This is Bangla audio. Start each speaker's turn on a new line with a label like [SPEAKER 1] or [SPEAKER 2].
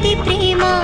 [SPEAKER 1] যদি প্রেমা